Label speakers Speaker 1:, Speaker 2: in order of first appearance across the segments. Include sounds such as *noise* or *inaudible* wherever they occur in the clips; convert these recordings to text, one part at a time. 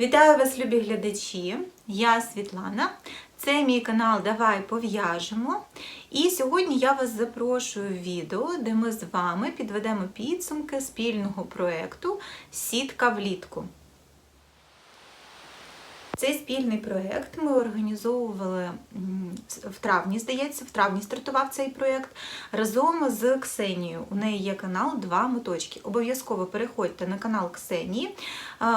Speaker 1: Вітаю вас, любі глядачі! Я Світлана. Це мій канал Давай пов'яжемо. І сьогодні я вас запрошую в відео, де ми з вами підведемо підсумки спільного проєкту Сітка влітку. Цей спільний проєкт ми організовували в травні, здається, в травні стартував цей проєкт разом з Ксенією. У неї є канал Два моточки. Обов'язково переходьте на канал Ксенії,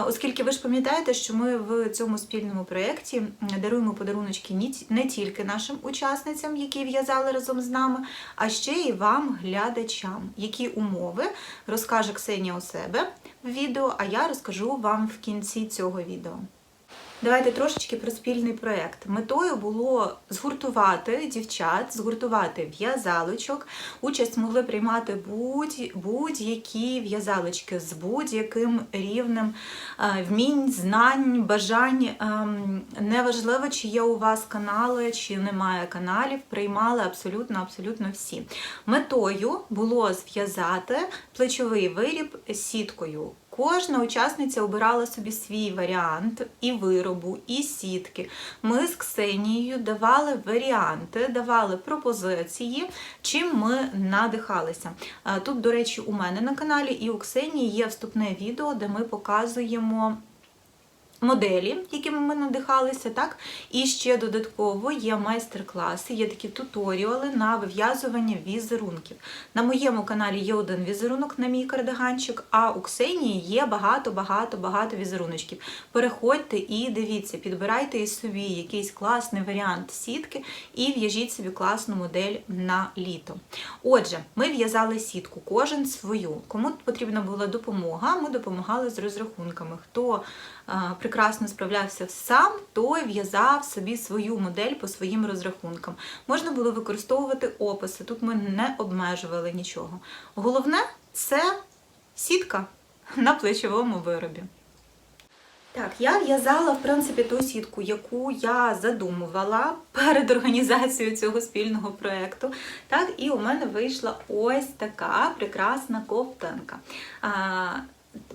Speaker 1: оскільки ви ж пам'ятаєте, що ми в цьому спільному проєкті даруємо подаруночки не тільки нашим учасницям, які в'язали разом з нами, а ще й вам, глядачам. Які умови розкаже Ксенія у себе в відео, а я розкажу вам в кінці цього відео. Давайте трошечки про спільний проєкт. Метою було згуртувати дівчат, згуртувати в'язалочок. Участь могли приймати будь- будь-які в'язалочки з будь-яким рівнем е, вмінь, знань, бажань. Ем, Неважливо, чи є у вас канали, чи немає каналів, приймали абсолютно абсолютно всі. Метою було зв'язати плечовий виріб сіткою. Кожна учасниця обирала собі свій варіант і виробу, і сітки. Ми з Ксенією давали варіанти, давали пропозиції, чим ми надихалися. Тут, до речі, у мене на каналі і у Ксенії є вступне відео, де ми показуємо. Моделі, якими ми надихалися, так? І ще додатково є майстер-класи, є такі туторіали на вив'язування візерунків. На моєму каналі є один візерунок на мій кардиганчик, а у Ксенії є багато-багато-багато візеруночків. Переходьте і дивіться, підбирайте собі якийсь класний варіант сітки і в'яжіть собі класну модель на літо. Отже, ми в'язали сітку, кожен свою. Кому потрібна була допомога, ми допомагали з розрахунками. Хто прекрасно справлявся сам, той в'язав собі свою модель по своїм розрахункам. Можна було використовувати описи, тут ми не обмежували нічого. Головне це сітка на плечовому виробі. Так, я в'язала, в принципі, ту сітку, яку я задумувала перед організацією цього спільного проєкту. Так, і у мене вийшла ось така прекрасна ковтинка.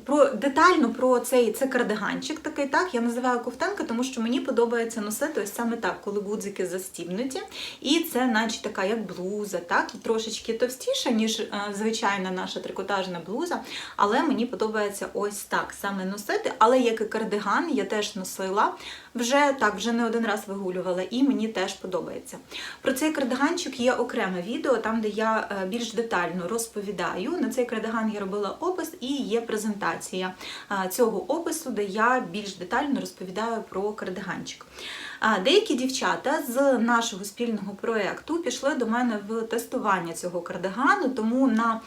Speaker 1: Про детально про цей це кардиганчик такий, так я називаю ковтанка, тому що мені подобається носити ось саме так, коли гудзики застібнуті. І це, наче така, як блуза, так, і трошечки товстіша, ніж е, звичайна наша трикотажна блуза. Але мені подобається ось так саме носити. Але як і кардиган, я теж носила вже так, вже не один раз вигулювала, і мені теж подобається. Про цей кардиганчик є окреме відео, там де я е, більш детально розповідаю. На цей кардиган я робила опис і є презентація цього опису, де я більш детально розповідаю про кардиганчик. Деякі дівчата з нашого спільного проєкту пішли до мене в тестування цього кардигану, тому на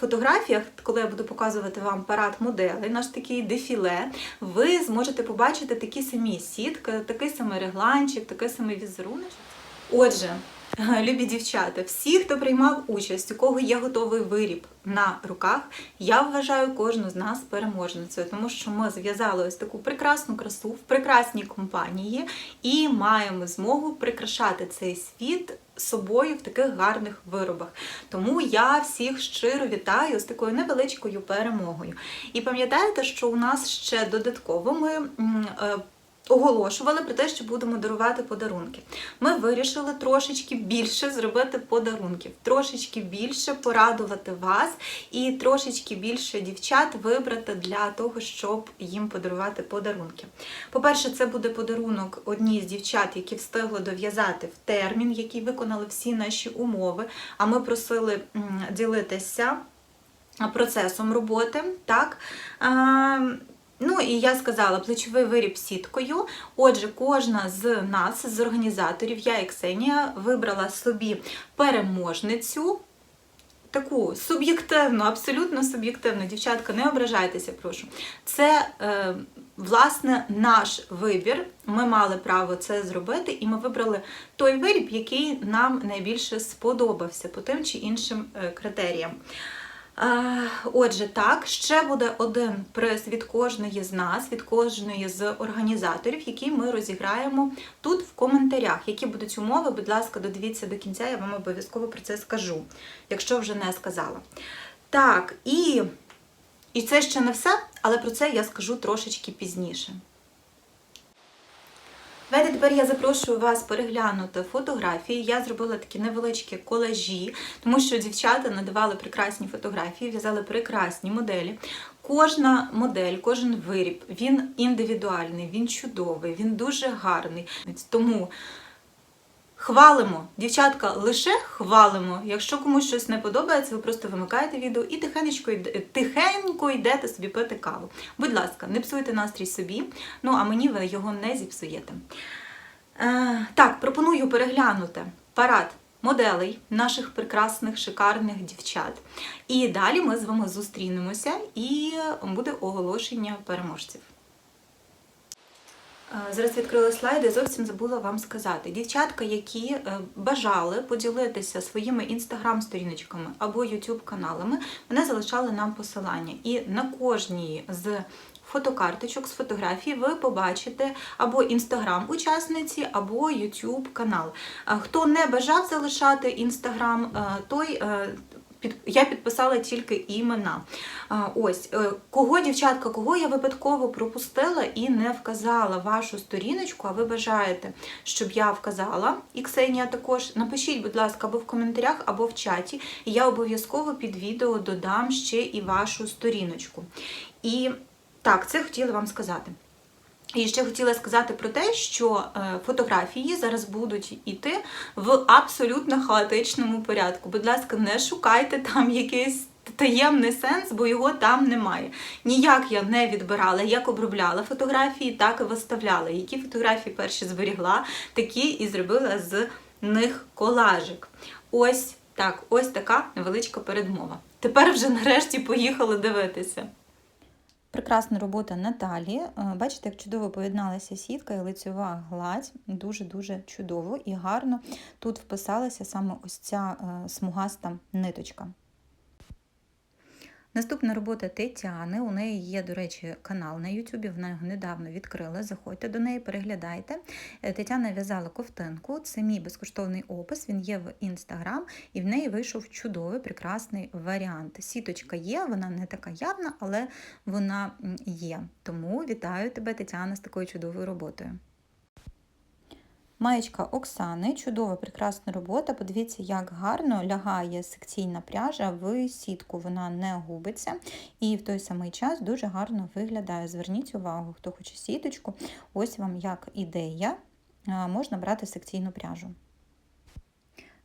Speaker 1: фотографіях, коли я буду показувати вам парад моделей, наш такий дефіле, ви зможете побачити такі самі сітки, такий самий регланчик, такий самий візерунок. Отже, *laughs* любі дівчата, всі, хто приймав участь, у кого є готовий виріб на руках, я вважаю кожну з нас переможницею, тому що ми зв'язали ось таку прекрасну красу в прекрасній компанії і маємо змогу прикрашати цей світ собою в таких гарних виробах. Тому я всіх щиро вітаю з такою невеличкою перемогою. І пам'ятаєте, що у нас ще додатково ми. Оголошували про те, що будемо дарувати подарунки. Ми вирішили трошечки більше зробити подарунків, трошечки більше порадувати вас і трошечки більше дівчат вибрати для того, щоб їм подарувати подарунки. По-перше, це буде подарунок одній з дівчат, які встигли дов'язати в термін, які виконали всі наші умови. А ми просили ділитися процесом роботи. Так? Ну і я сказала плечовий виріб сіткою. Отже, кожна з нас, з організаторів, я і Ксенія, вибрала собі переможницю. Таку суб'єктивну, абсолютно суб'єктивну, дівчатка, не ображайтеся, прошу. Це е, власне наш вибір. Ми мали право це зробити, і ми вибрали той виріб, який нам найбільше сподобався по тим чи іншим е, критеріям. Отже, так, ще буде один приз від кожної з нас, від кожної з організаторів, який ми розіграємо тут в коментарях. Які будуть умови, будь ласка, додивіться до кінця, я вам обов'язково про це скажу, якщо вже не сказала. Так, і, і це ще не все, але про це я скажу трошечки пізніше. Давайте тепер я запрошую вас переглянути фотографії. Я зробила такі невеличкі колажі, тому що дівчата надавали прекрасні фотографії, в'язали прекрасні моделі. Кожна модель, кожен виріб, він індивідуальний, він чудовий, він дуже гарний. Тому хвалимо, дівчатка, лише хвалимо. Якщо комусь щось не подобається, ви просто вимикаєте відео і тихенько, йде- тихенько йдете собі пити каву. Будь ласка, не псуйте настрій собі, ну а мені ви його не зіпсуєте. Е, так, пропоную переглянути парад моделей наших прекрасних, шикарних дівчат. І далі ми з вами зустрінемося і буде оголошення переможців. Е, Зараз відкрила слайди, зовсім забула вам сказати. Дівчатка, які е, бажали поділитися своїми інстаграм-сторіночками або YouTube каналами, вони залишали нам посилання. І на кожній з фотокарточок з фотографій ви побачите або інстаграм учасниці, або YouTube канал. Е, Хто не бажав залишати інстаграм, той. Я підписала тільки імена. Ось е, кого, дівчатка, кого я випадково пропустила і не вказала вашу сторіночку, а ви бажаєте, щоб я вказала, і Ксенія також. Напишіть, будь ласка, або в коментарях, або в чаті, і я обов'язково під відео додам ще і вашу сторіночку. І так, це хотіла вам сказати. І ще хотіла сказати про те, що е, фотографії зараз будуть іти в абсолютно хаотичному порядку. Будь ласка, не шукайте там якийсь таємний сенс, бо його там немає. Ніяк я не відбирала, як обробляла фотографії, так і виставляла. Які фотографії перші зберігла, такі і зробила з них колажик. Ось так, ось така невеличка передмова. Тепер вже нарешті поїхали дивитися. Прекрасна робота Наталі. Е, Бачите, як чудово поєдналася сітка і лицьова гладь. Дуже-дуже чудово і гарно тут вписалася саме ось ця е, смугаста ниточка. Наступна робота Тетяни. У неї є, до речі, канал на Ютубі. Вона його недавно відкрила. Заходьте до неї, переглядайте. Е, Тетяна в'язала ковтинку. Це мій безкоштовний опис. Він є в інстаграм, і в неї вийшов чудовий, прекрасний варіант. Сіточка є, вона не така явна, але вона є. Тому вітаю тебе, Тетяна, з такою чудовою роботою. Маєчка Оксани, чудова, прекрасна робота. Подивіться, як гарно лягає секційна пряжа в сітку. Вона не губиться і в той самий час дуже гарно виглядає. Зверніть увагу, хто хоче сіточку. Ось вам як ідея. Можна брати секційну пряжу.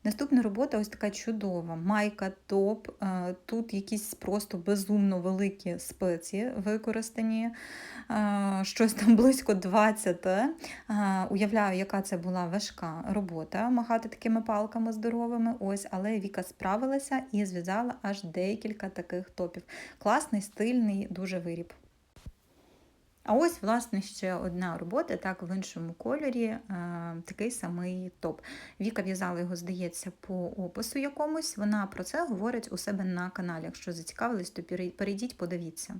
Speaker 1: Наступна робота ось така чудова. Майка топ. Е, Тут якісь просто безумно великі спеції використані. Е, Щось там близько 20. Е, Уявляю, яка це була важка робота махати такими палками здоровими. Ось, але Віка справилася і зв'язала аж декілька таких топів. Класний, стильний, дуже виріб. А ось, власне, ще одна робота, так, в іншому кольорі, е, такий самий топ. Віка в'язала його, здається, по опису якомусь. Вона про це говорить у себе на каналі. Якщо зацікавились, то перейдіть, подивіться.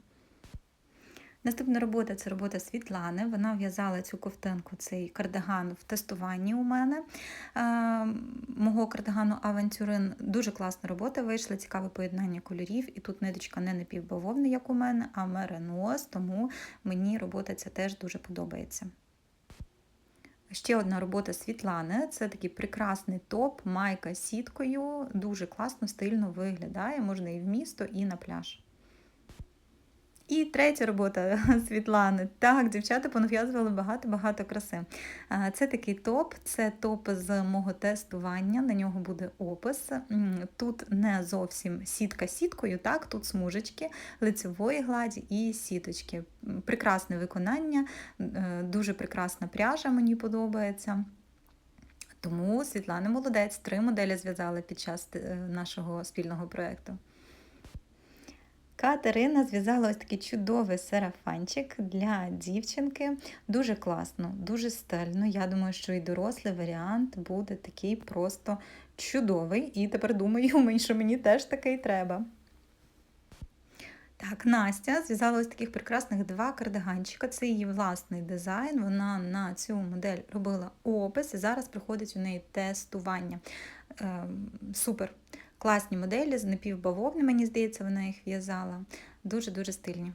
Speaker 1: Наступна робота це робота Світлани. Вона в'язала цю ковтинку, цей кардиган в тестуванні у мене. Е, мого кардигану Авантюрин. Дуже класна робота вийшла, цікаве поєднання кольорів. І тут ниточка не напівбавовна, як у мене, а меренос, тому мені робота ця теж дуже подобається. Ще одна робота Світлани це такий прекрасний топ, майка з сіткою. Дуже класно, стильно виглядає. Можна і в місто, і на пляж. І третя робота *laughs* Світлани. Так, дівчата понав'язували багато-багато краси. Це такий топ, це топ з мого тестування. На нього буде опис. Тут не зовсім сітка сіткою, так, тут смужечки, лицевої гладі і сіточки. Прекрасне виконання, е, дуже прекрасна пряжа, мені подобається. Тому Світлана молодець, три моделі зв'язала під час е, нашого спільного проєкту. Катерина зв'язала ось такий чудовий сарафанчик для дівчинки. Дуже класно, дуже стильно. Я думаю, що і дорослий варіант буде такий просто чудовий. І тепер думаю, *laughs* що мені теж такий треба. Так, Настя зв'язала ось таких прекрасних два кардиганчика. Це її власний дизайн. Вона на цю модель робила опис і зараз проходить у неї тестування. Ем, супер. Класні моделі з напівбавовни, мені здається, вона їх в'язала. Дуже-дуже стильні.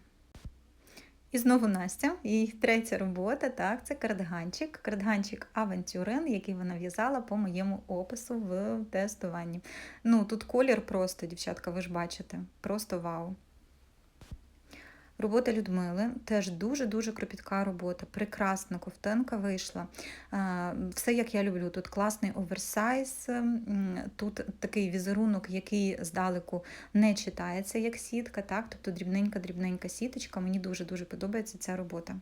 Speaker 1: І знову Настя, і третя робота, так, це кардиганчик. Кардиганчик Авантюрин, який вона в'язала по моєму опису в тестуванні. Ну, тут колір просто, дівчатка, ви ж бачите, просто вау. Робота Людмили теж дуже-дуже кропітка робота. Прекрасна ковтинка вийшла. Все як я люблю. Тут класний оверсайз, тут такий візерунок, який здалеку не читається як сітка, так? тобто дрібненька-дрібненька сіточка. Мені дуже-дуже подобається ця робота.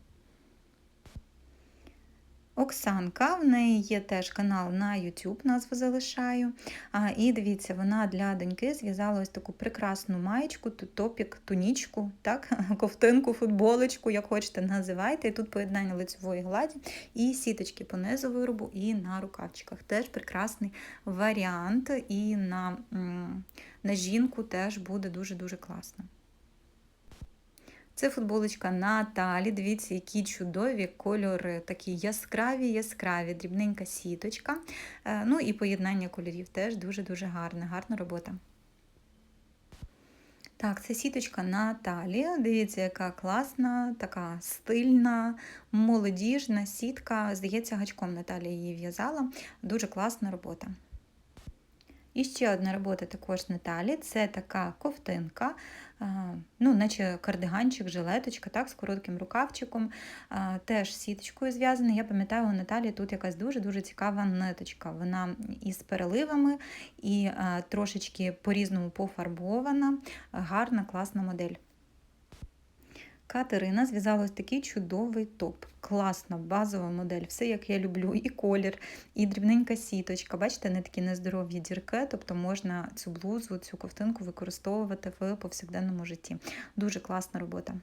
Speaker 1: Оксанка, в неї є теж канал на YouTube, назву залишаю. А, І дивіться, вона для доньки зв'язала ось таку прекрасну маєчку, топік, тунічку, так? *laughs* ковтинку, футболочку, як хочете, називайте. І тут поєднання лицевої гладі і сіточки по низу виробу і на рукавчиках. Теж прекрасний варіант. І на, на жінку теж буде дуже-дуже класно. Це футболочка Наталі. Дивіться, які чудові кольори, такі яскраві, яскраві, дрібненька сіточка. Е, Ну і поєднання кольорів теж дуже-дуже гарне, гарна робота. Так, це сіточка Наталі. Дивіться, яка класна, така стильна, молодіжна сітка. Здається, гачком Наталі її в'язала. Дуже класна робота. І ще одна робота також Наталі це така ковтинка, ну, наче кардиганчик, жилеточка, так, з коротким рукавчиком, теж сіточкою зв'язана. Я пам'ятаю, у Наталі тут якась дуже-дуже цікава ниточка. Вона із переливами і трошечки по-різному пофарбована, гарна, класна модель. Катерина зв'язала ось такий чудовий топ. Класна, базова модель, все як я люблю, і колір, і дрібненька сіточка. Бачите, не такі нездорові дірки, тобто можна цю блузу, цю ковтинку використовувати в повсякденному житті. Дуже класна робота.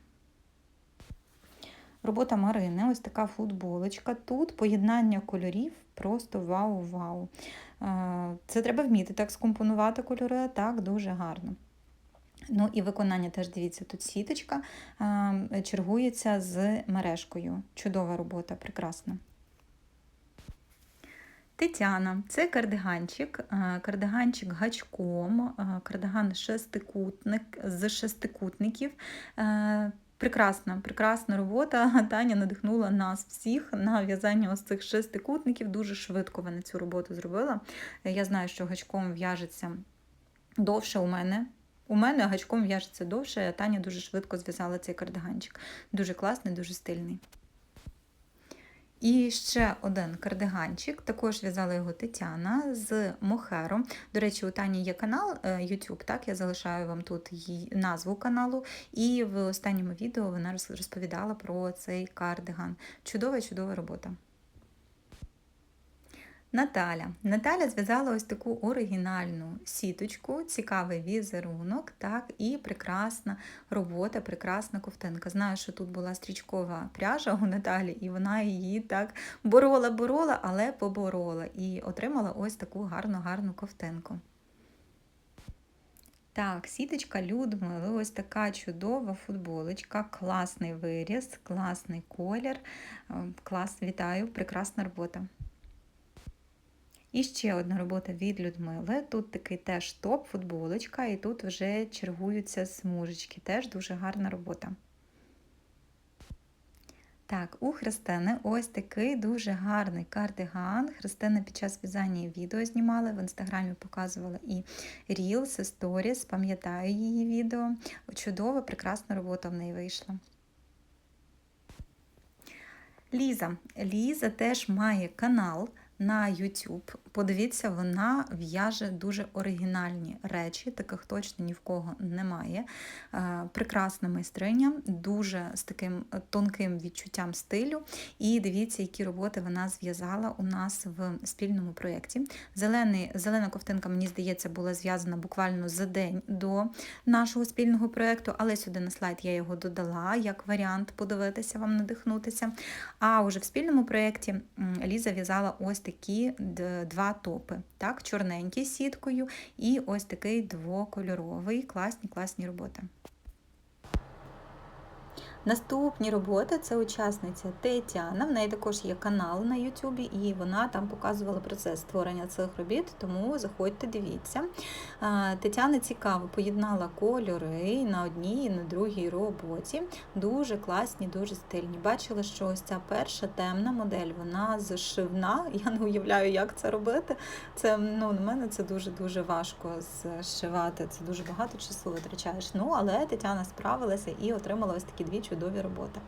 Speaker 1: Робота Марини, ось така футболочка. Тут поєднання кольорів просто вау-вау. Це треба вміти так скомпонувати кольори, так, дуже гарно. Ну і виконання теж дивіться, тут сіточка чергується з мережкою. Чудова робота, прекрасна. Тетяна, це кардиганчик, кардиганчик гачком, кардиган шестикутник з шестикутників. Прекрасна, прекрасна робота. *laughs* Таня надихнула нас всіх на в'язання ось цих шестикутників. Дуже швидко вона цю роботу зробила. Я знаю, що гачком в'яжеться довше у мене. У мене гачком в'яжеться довше, а Таня дуже швидко зв'язала цей кардиганчик. Дуже класний, дуже стильний. І ще один кардиганчик, також в'язала його Тетяна з мохером. До речі, у Тані є канал е, YouTube, так, я залишаю вам тут її назву каналу, і в останньому відео вона розповідала про цей кардиган. Чудова, чудова робота. Наталя. Наталя зв'язала ось таку оригінальну сіточку, цікавий візерунок, так, і прекрасна робота, прекрасна ковтинка. Знаю, що тут була стрічкова пряжа у Наталі, і вона її так борола-борола, але поборола. І отримала ось таку гарну-гарну ковтинку. Так, сіточка Людмили, ось така чудова футболочка, класний виріз, класний колір. Клас, вітаю, прекрасна робота. І ще одна робота від Людмили. Тут такий теж топ, футболочка, і тут вже чергуються смужечки. Теж дуже гарна робота. Так, у Христини ось такий дуже гарний кардиган. Христина під час в'язання відео знімала, в інстаграмі показувала і Reels, і Stories, пам'ятаю її відео. Чудова, прекрасна робота в неї вийшла. Ліза. Ліза теж має канал на YouTube. Подивіться, вона в'яже дуже оригінальні речі, таких точно ні в кого немає. Е, прекрасна майстриня, дуже з таким тонким відчуттям стилю. І дивіться, які роботи вона зв'язала у нас в спільному проєкті. Зелена ковтинка, мені здається, була зв'язана буквально за день до нашого спільного проєкту, але сюди на слайд я його додала як варіант подивитися, вам надихнутися. А уже в спільному проєкті Ліза в'язала ось два топи. Так, Чорненький сіткою і ось такий двокольоровий. Класні, класні роботи. Наступні роботи це учасниця Тетяна. В неї також є канал на Ютубі, і вона там показувала процес створення цих робіт, тому заходьте, дивіться. Тетяна цікаво поєднала кольори на одній і на другій роботі. Дуже класні, дуже стильні. Бачила, що ось ця перша темна модель, вона зшивна. Я не уявляю, як це робити. Це ну на мене це дуже дуже важко зшивати. Це дуже багато часу витрачаєш. Ну але Тетяна справилася і отримала ось такі дві чудові роботи.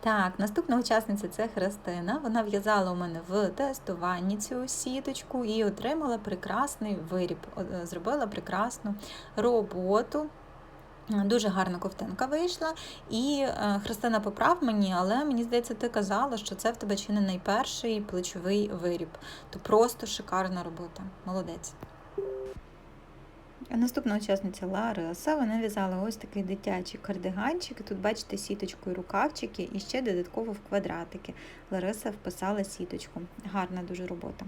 Speaker 1: Так, наступна учасниця це Христина. Вона в'язала у мене в тестуванні цю сіточку і отримала прекрасний виріб. Зробила прекрасну роботу. Дуже гарна ковтинка вийшла. І е, Христина поправ мені, але мені здається, ти казала, що це в тебе чи не найперший плечовий виріб. То просто шикарна робота. Молодець. Наступна учасниця Лариса, вона в'язала ось такий дитячий кардиганчик. Тут бачите сіточку і рукавчики, і ще додатково в квадратики. Лариса вписала сіточку. Гарна дуже робота.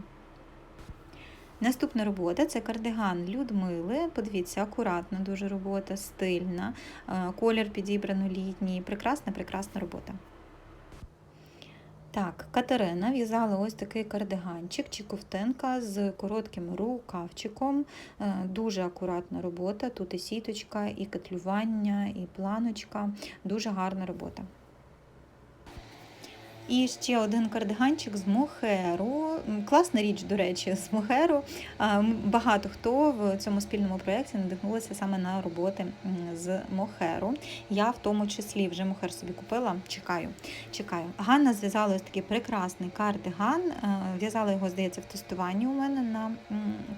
Speaker 1: Наступна робота це кардиган Людмили. Подивіться, акуратна дуже робота, стильна, е, колір підібрано літній. Прекрасна, прекрасна робота. Так, Катерина в'язала ось такий кардиганчик чи ковтинка з коротким рукавчиком. Е, Дуже акуратна робота. Тут і сіточка, і кетлювання, і планочка. Дуже гарна робота. І ще один кардиганчик з мохеру. Класна річ, до речі, з мохеру. Багато хто в цьому спільному проєкті надихнулися саме на роботи з мохеру. Я в тому числі вже мохер собі купила. Чекаю. чекаю. Ганна зв'язала ось такий прекрасний кардиган. В'язала його, здається, в тестуванні у мене на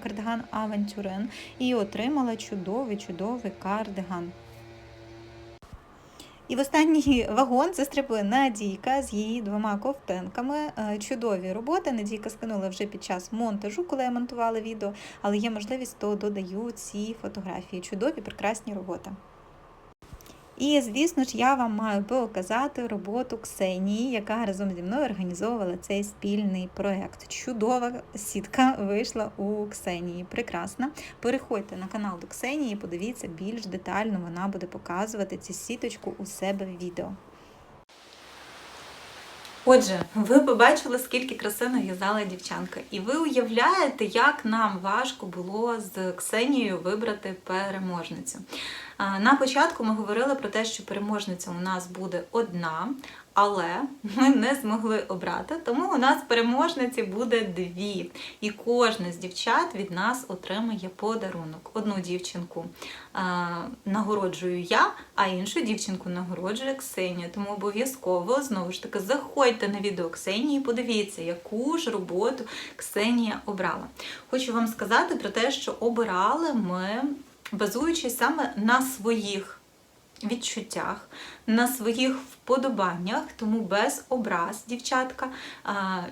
Speaker 1: кардиган Авентюрен і отримала чудовий, чудовий кардиган. І в останній *laughs* вагон застрибує Надійка з її двома ковтинками. Е, Чудові роботи. Надійка скинула вже під час монтажу, коли я монтувала відео, але є можливість, то додаю ці фотографії. Чудові, прекрасні роботи. І, звісно ж, я вам маю показати роботу Ксенії, яка разом зі мною організовувала цей спільний проєкт. Чудова сітка вийшла у Ксенії. Прекрасна. Переходьте на канал до Ксенії, подивіться більш детально, вона буде показувати цю сіточку у себе в відео. Отже, ви побачили, скільки краси нав'язала дівчанка, і ви уявляєте, як нам важко було з Ксенією вибрати переможницю. На початку ми говорили про те, що переможниця у нас буде одна, але ми не змогли обрати, тому у нас переможниці буде дві. І кожна з дівчат від нас отримає подарунок. Одну дівчинку а, нагороджую я, а іншу дівчинку нагороджує Ксенія. Тому обов'язково знову ж таки заходьте на відео Ксенії, і подивіться, яку ж роботу Ксенія обрала. Хочу вам сказати про те, що обирали ми, базуючись саме на своїх відчуттях, на своїх вподобаннях, тому без образ, дівчатка.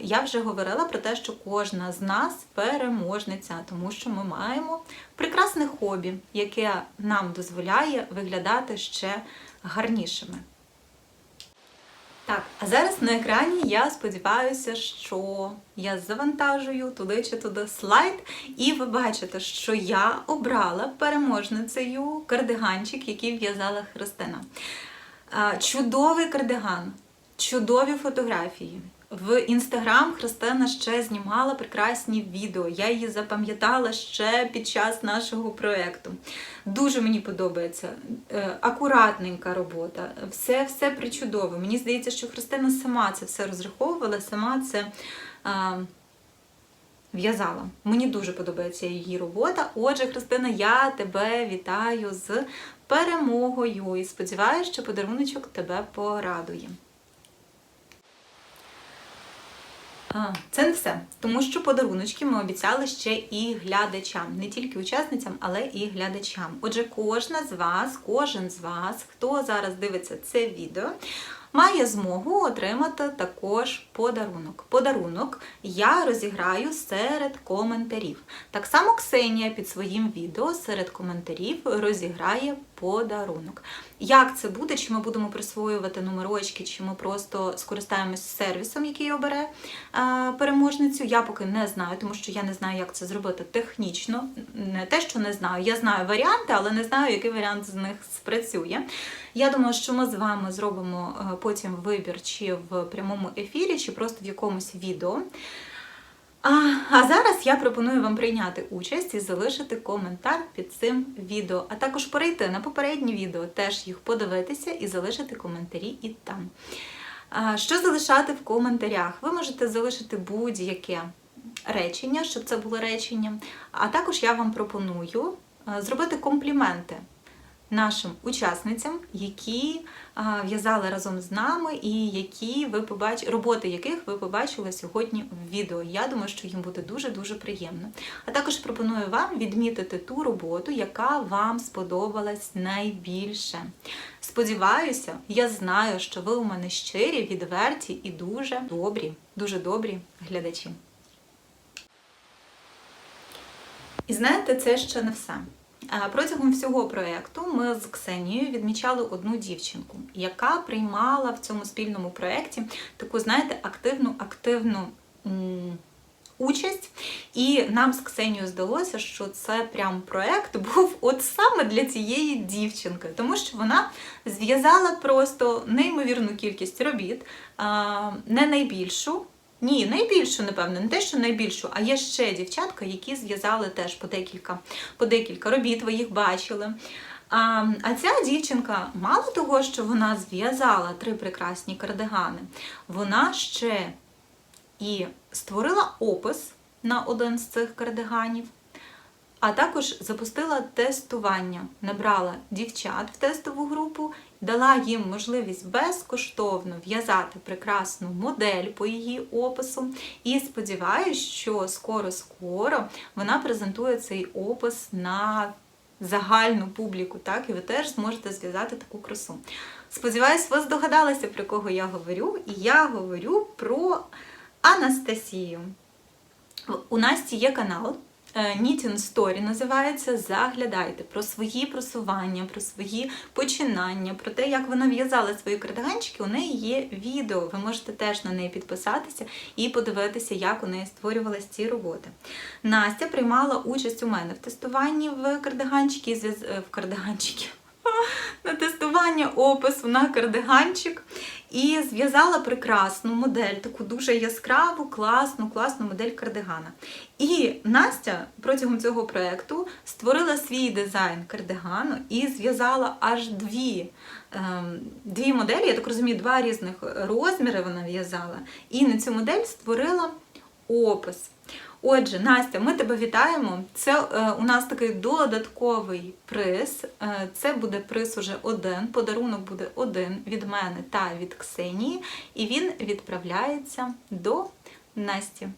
Speaker 1: Я вже говорила про те, що кожна з нас переможниця, тому що ми маємо прекрасне хобі, яке нам дозволяє виглядати ще гарнішими. Так, а зараз на екрані я сподіваюся, що я завантажую туди чи туди слайд, і ви бачите, що я обрала переможницею кардиганчик, який в'язала Христина. Чудовий кардиган, чудові фотографії. В інстаграм Христина ще знімала прекрасні відео. Я її запам'ятала ще під час нашого проєкту. Дуже мені подобається. Е, Акуратненька робота, все все причудово. Мені здається, що Христина сама це все розраховувала, сама це. В'язала. Мені дуже подобається її робота. Отже, Христина, я тебе вітаю з перемогою і сподіваюся, що подаруночок тебе порадує. А, Це не все, тому що подаруночки ми обіцяли ще і глядачам, не тільки учасницям, але і глядачам. Отже, кожна з вас, кожен з вас, хто зараз дивиться це відео, має змогу отримати також подарунок. Подарунок я розіграю серед коментарів. Так само Ксенія під своїм відео серед коментарів розіграє подарунок. Як це буде? Чи ми будемо присвоювати номерочки, чи ми просто скористаємось сервісом, який обере переможницю? Я поки не знаю, тому що я не знаю, як це зробити технічно. Не те, що не знаю. Я знаю варіанти, але не знаю, який варіант з них спрацює. Я думаю, що ми з вами зробимо е, потім вибір чи в прямому ефірі, чи просто в якомусь відео. А, а зараз я пропоную вам прийняти участь і залишити коментар під цим відео, а також перейти на попередні відео, теж їх подивитися і залишити коментарі і там. А, що залишати в коментарях? Ви можете залишити будь-яке речення, щоб це було речення. А також я вам пропоную зробити компліменти нашим учасницям, які в'язали разом з нами, і які ви побач... роботи яких ви побачили сьогодні в відео. Я думаю, що їм буде дуже-дуже приємно. А також пропоную вам відмітити ту роботу, яка вам сподобалась найбільше. Сподіваюся, я знаю, що ви у мене щирі, відверті і дуже добрі, дуже добрі глядачі. І знаєте, це ще не все. А Протягом всього проєкту ми з Ксенією відмічали одну дівчинку, яка приймала в цьому спільному проєкті таку, знаєте, активну, активну участь. І нам з Ксенією здалося, що це прям проєкт *laughs* був от саме для цієї дівчинки, тому що вона зв'язала просто неймовірну кількість робіт, не найбільшу. Ні, найбільшу, напевно, не те, що найбільшу, а є ще дівчатка, які зв'язали теж по декілька, по декілька робіт, ви їх бачили. А, а ця дівчинка, мало того, що вона зв'язала три прекрасні кардигани, вона ще і створила опис на один з цих кардиганів, а також запустила тестування, набрала дівчат в тестову групу, дала їм можливість безкоштовно в'язати прекрасну модель по її опису. І сподіваюся, що скоро-скоро вона презентує цей опис на загальну публіку, так, і ви теж зможете зв'язати таку красу. Сподіваюсь, ви здогадалися, про кого я говорю, і я говорю про Анастасію. У Насті є канал. Knitting Story називається. Заглядайте про свої просування, про свої починання, про те, як вона в'язала свої кардиганчики. У неї є відео. Ви можете теж на неї підписатися і подивитися, як у неї створювалися ці роботи. Настя приймала участь у мене в тестуванні в кардиганчики в кардиганчики. *laughs* На тестування опису на кардиганчик і зв'язала прекрасну модель, таку дуже яскраву, класну, класну модель кардигана. І Настя протягом цього проєкту створила свій дизайн кардигану і зв'язала аж дві ем, дві моделі, я так розумію, два різних розміри вона в'язала. І на цю модель створила опис. Отже, Настя, ми тебе вітаємо. Це е, у нас такий додатковий приз. Е, це буде приз уже один. Подарунок буде один від мене та від Ксенії, і він відправляється до Насті.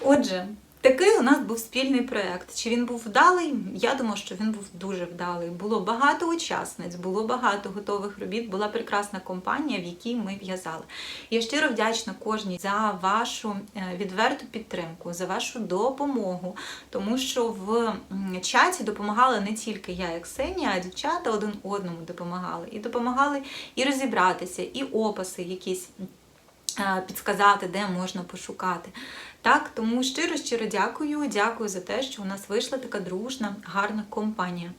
Speaker 1: Отже, Такий у нас був спільний проєкт. Чи він був вдалий? Я думаю, що він був дуже вдалий. Було багато учасниць, було багато готових робіт, була прекрасна компанія, в якій ми в'язали. Я щиро вдячна кожній за вашу е, відверту підтримку, за вашу допомогу, тому що в чаті допомагала не тільки я і Ксенія, а дівчата один одному допомагали. І допомагали і розібратися, і описи якісь. Е, підсказати, де можна пошукати. Так, тому щиро-щиро дякую. Дякую за те, що у нас вийшла така дружна, гарна компанія.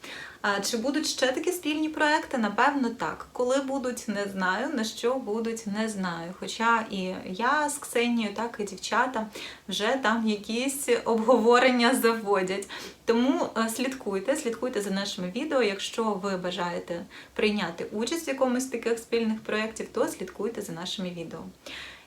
Speaker 1: Чи будуть ще такі спільні проекти? Напевно, так. Коли будуть, не знаю. На що будуть, не знаю. Хоча і я з Ксенією, так і дівчата вже там якісь обговорення заводять. Тому е, слідкуйте, слідкуйте за нашими відео. Якщо ви бажаєте прийняти участь в якомусь таких спільних проєктів, то слідкуйте за нашими відео.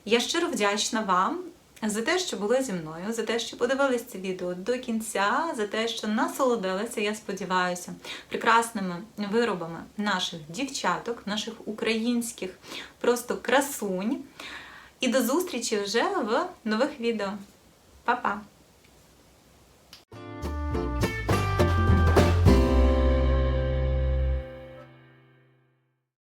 Speaker 1: Я щиро вдячна вам за те, що були зі мною, за те, що подивились це відео до кінця, за те, що насолодилися, я сподіваюся, прекрасними виробами наших дівчаток, наших українських просто красунь. І до зустрічі вже в нових відео. Па-па!